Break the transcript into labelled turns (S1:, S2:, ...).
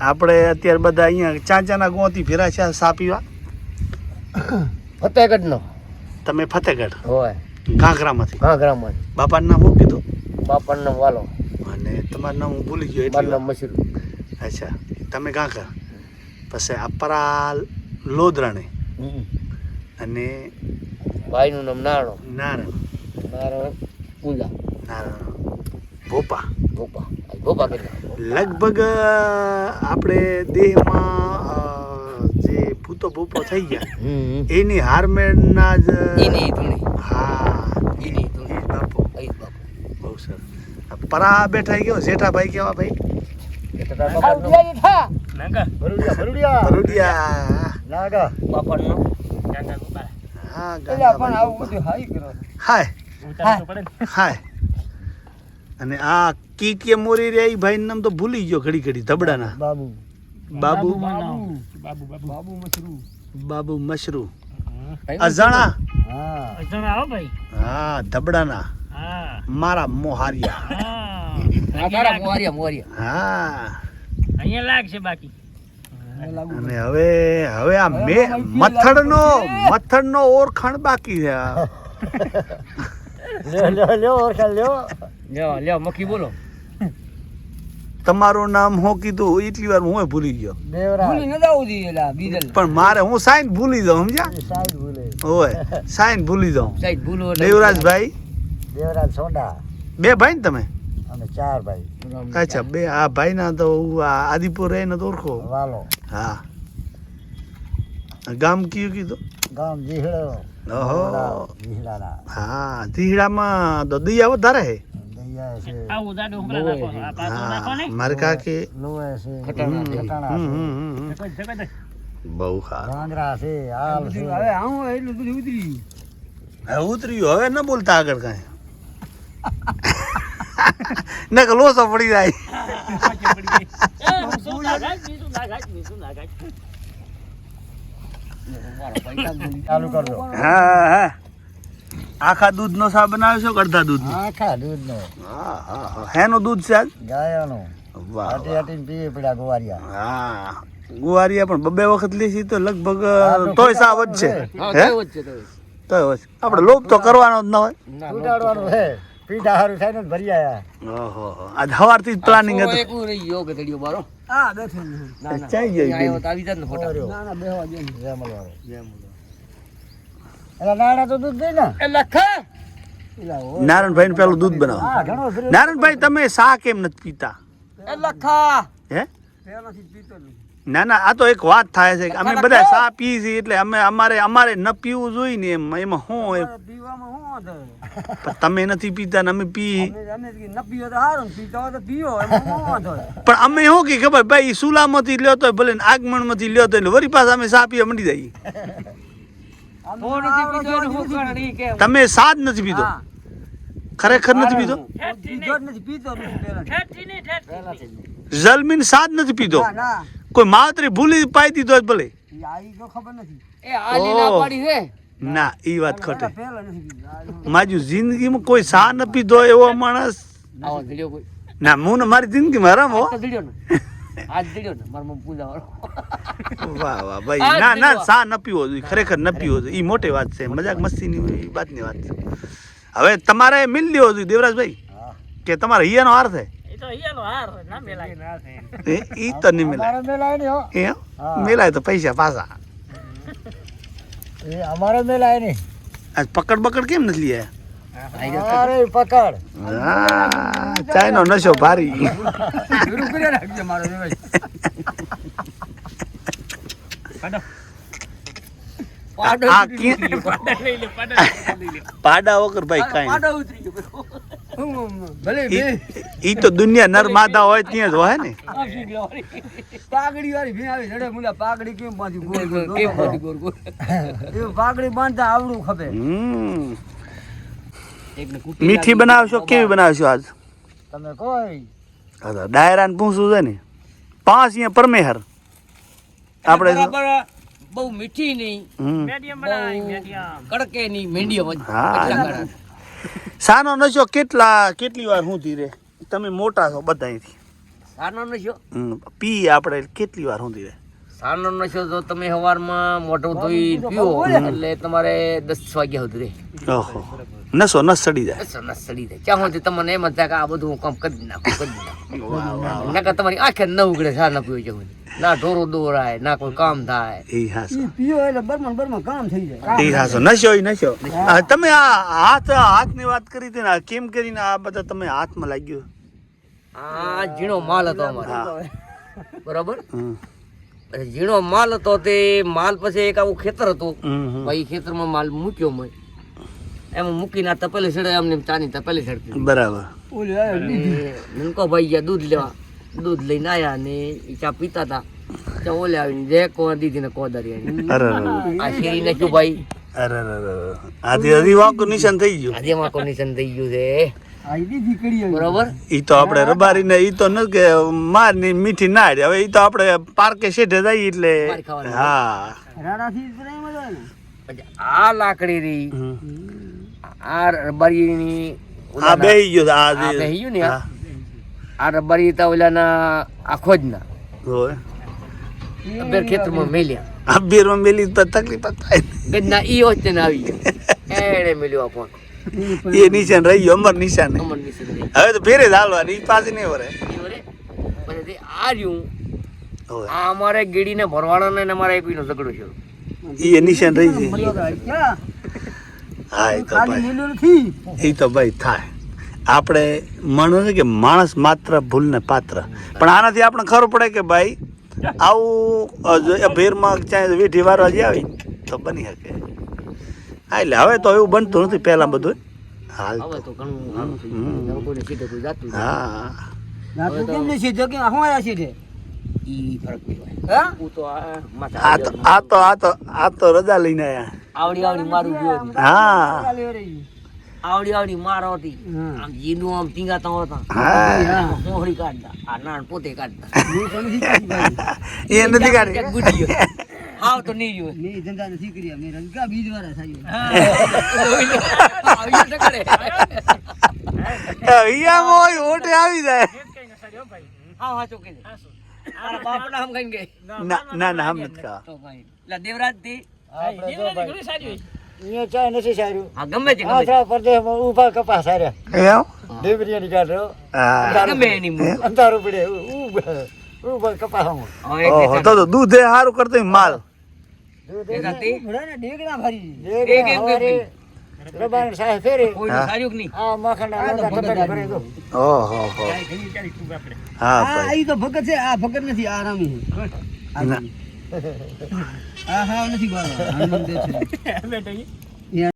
S1: આપણે અત્યારે બધા અહીંયા ચાંચાના ગોથી ફેરા છે સાપીવા પીવા?
S2: ફતેહગઢ નો
S1: તમે ફતેહગઢ
S2: હોય.
S1: ઘાઘરામાંથી.
S2: ઘાઘરામાં.
S1: બાપાનું નામ શું કીધું?
S2: બાપાનું નામ વાલો.
S1: અને તમારું નામ હું ભૂલી ગયો એટલે
S2: નામ મશીર.
S1: અચ્છા તમે ઘાઘર. પછી અપરા લોદરાણે અને
S2: ભાઈનું નામ નારણો.
S1: નારણ.
S2: નારણ પૂજા.
S1: નારણ. ભોપા.
S2: ભોપા. ભોપા
S1: લગભગ આપણે દેહમાં જે ભૂતો ભૂપો થઈ ગયા એની હારમેળના જ હા
S2: એની
S1: બાપુ. બહુ સરસ. પરા બેઠા ગયો જેઠાભાઈ કેવા ભાઈ?
S3: ભરૂડિયા
S1: ભરૂડિયા.
S3: નાગા.
S2: બાપાનું.
S1: હા
S3: પણ
S1: ગાંડા
S3: આવું બધું હાઈ કરો.
S1: હાય. હાય. અને આ કીકીએ મોરી રે એ ભાઈ નામ તો ભૂલી ગયો ઘડી ઘડી ધબડાના.
S3: બાબુ.
S1: બાબુ.
S3: બાબુ મશરૂ.
S1: બાબુ મશરૂ. અજાણા.
S3: હા.
S1: હા ધબડાના. મારા મોહારિયા.
S2: હા. મારા મોહારિયા મોહારિયા.
S1: હા.
S4: અહીંયા લાગશે બાકી.
S1: અને હવે હવે આ મે મથડનો મથડનો ઓરખાણ બાકી છે
S3: લ્યો લ્યો લ્યો ઓળખાણ લ્યો
S2: લ્યો બોલો.
S1: તમારું નામ હું કીધું એટલી વાર હું ભૂલી ગયો.
S2: ભૂલી ન જાવું જોઈએ બીજલ.
S1: પણ મારે હું સાઈન ભૂલી જાઉં સમજ્યા? ઓય સાઈન ભૂલી જાઉં.
S2: સાઈડ ભૂલો
S1: દેવરાજભાઈ?
S3: દેવરાજ સોંડા.
S1: બે ભાઈ ને તમે?
S3: અમે ચાર ભાઈ.
S1: અચ્છા બે આ ભાઈ ના તો આ આદિપુર રહીને તો ઓળખો.
S3: વાલો.
S1: હા. ગામ કયું કીધું?
S3: ગામ જીહડો
S1: ઓહો.
S3: જીહડાના
S1: હા ધીડામાં તો દૈયા વધારે હે
S4: નાખો. આ પાછો નાખો ને.
S3: છે.
S2: ખટાણા
S3: ખટાણા છે
S1: બહુ
S3: છે છે.
S2: હવે આવું એટલું બધું ઉતરી
S1: હવે ઉતર્યું હવે ન બોલતા આગળ કાંઈ. ન કે લોસો પડી જાય.
S3: ચાલુ કરજો.
S1: હા હા. આખા દૂધનો સા બનાવ્યો છો કે અડધા દૂધનો?
S3: આખા દૂધ
S1: નો હા હા. હેનું દૂધ છે આજ?
S3: ગાયાનો.
S1: વાહ આટી
S3: આટી પીએ પડ્યા ગોવારિયા.
S1: હા. ગુવારિયા પણ બબે વખત લેસી તો લગભગ તોય સા વધશે
S2: છે.
S1: હે
S2: વચ્ચે
S1: તોય વધશે આપણે લોભ તો કરવાનો જ ન હોય.
S3: ઉડાડવાનો છે. પીઠા હારું થાય ને ભરી આયા.
S1: ઓહો આજ સવારથી જ પ્લાનિંગ હતું.
S2: એક રહી ગયો તળિયો બારો.
S3: હા બેઠો
S2: ના ના.
S1: ચાઈ
S2: તો આવી જાત ને ફોટા.
S3: ના ના બેહવા દે જમલ જય એલા નાણા તો દૂધ દે ને
S2: એ લખા
S3: એલા હોય.
S1: નારાયણભાઈ પેલું દૂધ બનાવો.
S3: હા
S1: નારાયણભાઈ તમે સા કેમ નથી પીતા? હે? ના ના આ તો એક વાત થાય છે કે અમે બધા સા પીએ છીએ એટલે અમે અમારે અમારે ન પીવું જોઈએ ને એમ એમાં શું તમે નથી પીતા ને અમે પી. પણ અમે શું કે ખબર? ભાઈ સુલામાંથી લ્યો તો ભલે આગમણમાંથી લ્યો તો એટલે વરી પાછા અમે સા પીવા મંડી જઈએ? તમે સાદ નથી પીધો? ખરેખર નથી
S3: પીધો.
S1: જલમીન સાદ નથી
S3: ના
S1: કોઈ માવતરી ભૂલી પાઈ દીધો જ ભલે.
S3: ઈ આ ઈ તો ખબર નથી.
S2: એ આલી ના
S1: એ વાત ખોટી.
S3: પીધો?
S1: મારી જિંદગીમાં કોઈ સા ન પીધો એવો માણસ? ના હું ને મારી જિંદગીમાં
S2: ને. આજ ને મારા મમ્મી પૂજા
S1: વાહ વાહ ભાઈ ના ના સા ન પીવો જોઈએ ખરેખર ન પીવો જોઈએ. એ મોટી વાત છે મજાક મસ્તીની વાતની વાત છે. હવે તમારે મિલ લેવો જોઈએ દેવરાજભાઈ કે તમારે હિયાનો હાર થાય?
S4: એ તો અહીંયાનો હાર ના મેલાય.
S1: એ ઈ તો નહીં મિલાય.
S3: મેલાય
S1: એ
S3: હા.
S1: તો પૈસા પાછા.
S3: એ અમારે મેલાય નહીં.
S1: પકડ બકડ કેમ નથી લે
S3: અરે પકડ.
S1: ચાયનો નશો ભારી.
S2: શરૂ કરી રાખજે મારો ભાઈ પાડો.
S1: આ
S2: ઉતરી
S1: કે-
S2: ગયો.
S4: પાડા લઈ લે પાડા લઈ લે
S1: પાડા વગર ભાઈ કાંઈ
S2: પાડો ઉતરી ગયો ભલે
S1: ઈ ઈ તો દુનિયા નર માદા હોય ત્યાં જ હોય ને.
S3: પાગડી વાળી ભી આવી જડે મુલા પાઘડી કેમ બાંધી ગોળ ગોળ
S2: કેમ
S3: ગોળ
S2: બધું ગોળ ગોળ?
S3: એ પાઘડી બાંધતા આવડું ખપે.
S1: હમ. મીઠી બનાવશો કેવી બનાવશો આજ?
S3: તમે કોઈ.
S1: હા તો ડાયરાને પૂછવું છે ને. પાંચ અહીંયા પરમેહર. આપણે
S2: બહુ મીઠી નહીં કડકે નહીં મીડિયમ
S1: હા. સાનો નશો કેટલા કેટલી વાર હું રે તમે મોટા છો બધાથી
S2: સાનો નશો?
S1: પી આપણે કેટલી વાર હું ધીરે?
S2: સાનો નશો તો તમે સવારમાં મોઢું ધોઈ પીઓ એટલે તમારે દસ વાગ્યા સુધી રહે.
S1: ઓહો. નસો નસ સડી જાય.
S2: નસો નસ સડી જાય. ક્યાં સુધી તમને એમ જ થાય કે આ બધું હું કામ કરી નાખું કરી નાખું. નકર તમારી આંખે ન ઉગડે સા ન પીવો જવું ના ઢોરો દોરાય ના કોઈ કામ થાય.
S1: એ હાસો.
S3: પીઓ એટલે બરમાં ને કામ થઈ જાય.
S1: એ હાસો. નશો એ નશો. તમે આ હાથ હાથની વાત કરી હતી ને આ કેમ કરીને આ બધા તમે હાથમાં લાગ્યું?
S2: આ ઝીણો માલ હતો અમારે. બરોબર? ઝીણો માલ હતો તે માલ પછી એક આવું ખેતર હતું.
S1: હમ.
S2: ખેતરમાં માલ મૂક્યો મેં એમાં મૂકીને તપેલી સડે અમને ચાની તપેલી સડતી
S1: બરાબર.
S3: ઓલી
S2: નનકો ભાઈ ગયા દૂધ લેવા. દૂધ લઈને આયા ને એ ચા પીતા હતા ચા ઓલે આવીને જે કો દીધી ને
S1: અરે, અરે.
S2: આ શેરી નાખ્યું ભાઈ.
S1: અરે નિશાન થઈ ગયું.
S2: કોન્ડિશન થઈ ગયું છે.
S3: ઈ.
S2: બરોબર?
S1: તો આપણે રબારી ને ઈ તો ન કે મારની મીઠી નાડ હવે ઈ તો આપણે પાર્કે શેઠે જઈએ એટલે હા.
S3: ને
S2: આ લાકડી
S1: હમ.
S2: આ રબારીની
S1: આ બેહી ગયો આ
S2: બેહી ગયું ને આ. રબારી તા ઓલાના આખો જ ના.
S1: હોય.
S2: અબેર ખેતરમાં મેલ્યા.
S1: અબેરમાં મેલી તો તકલીફ થાય ને.
S2: ગજના ઈ હોત ને આવી ગયો. એણે મેલ્યો આ ફોન
S1: એ નિશાન રહી ગયો અમર નિશાન
S2: અમર નિશાન
S1: હવે તો ફેરે હાલવાની ઈ પાસે નહીં વરે.
S2: પછી આ રહ્યું આ અમારે ગીડીને ભરવાડો ને અમારે એકવીનો ઝઘડો છે
S1: એ નિશાન રહી જાય? હા એ તો ભાઈ.
S3: નથી.
S1: એ તો ભાઈ થાય. આપણે માનો છે કે માણસ માત્ર ભૂલને પાત્ર. પણ આનાથી આપણે ખબર પડે કે ભાઈ આવું ભેરમાં ચાહે વેઠી વારવા જે આવી તો બની શકે. હા એટલે હવે તો એવું બનતું નથી પહેલા બધું. હાલ
S2: હવે તો. ઘણું સારું થઈ
S1: હમ.
S2: ગયું હવે કોઈને સીધે કોઈ જાતું નથી.
S1: હા.
S3: નાખું કેમ નહીં સીધો કેમ હું આયા સીધે?
S2: ઈ ફરક નહીં હોય
S3: હા
S2: આ
S1: તો આ તો આ તો આ તો રજા લઈને આયા.
S2: આવડી આવડી મારું ગયો હતી
S1: હા
S2: આવડી આવડી મારો હતી. આમ જીનું આમ ટીંગાતા હોતા.
S1: હા.
S2: મોહરી કાઢતા. આ નાન પોતે કાઢતા.
S1: એ નથી કાઢે
S2: ગુડી ગયો. હાવ તો નહીં જોયું
S3: નહીં ધંધા નથી કરી અમે રંગા બીજ વાળા થાય
S2: કરે.
S1: અહીંયામાં ઓટે આવી જાય.
S4: હા
S2: હા ચોકી.
S1: ના ના ના હમ નથી
S4: દેવરાજથી ઘણી સારી હોય.
S3: અહીંયા ચાય નથી સારું.
S2: હા ગમે તે ગમે તે.
S3: પરદેશમાં ઊભા કપાસ હાર્યા
S1: એમ
S3: ડેબરિયાની કાઢો
S2: ગમે એની.
S3: અંધારું પડે. ઊભા કપાસમાં.
S2: હવે
S1: તો તો દૂધ એ સારું કરતો માલ.
S2: દેખાતી?
S3: ડેગડા ભરી
S2: એક એક ગમી.
S3: રબાન સાહેબ ફેરે.
S2: કોઈનું
S1: હા.
S2: નહીં?
S3: આ માખણના લોટા કટાડી ભરે દો
S1: ઓહો હો
S4: ચાય ઘણી ચાલી ખૂબ આપણે.
S1: હા
S3: આ ઈ તો ભગત છે આ ભગત નથી આ રામી. આ હા નથી બાળા હનુમાન દેવ છે
S4: બેટા.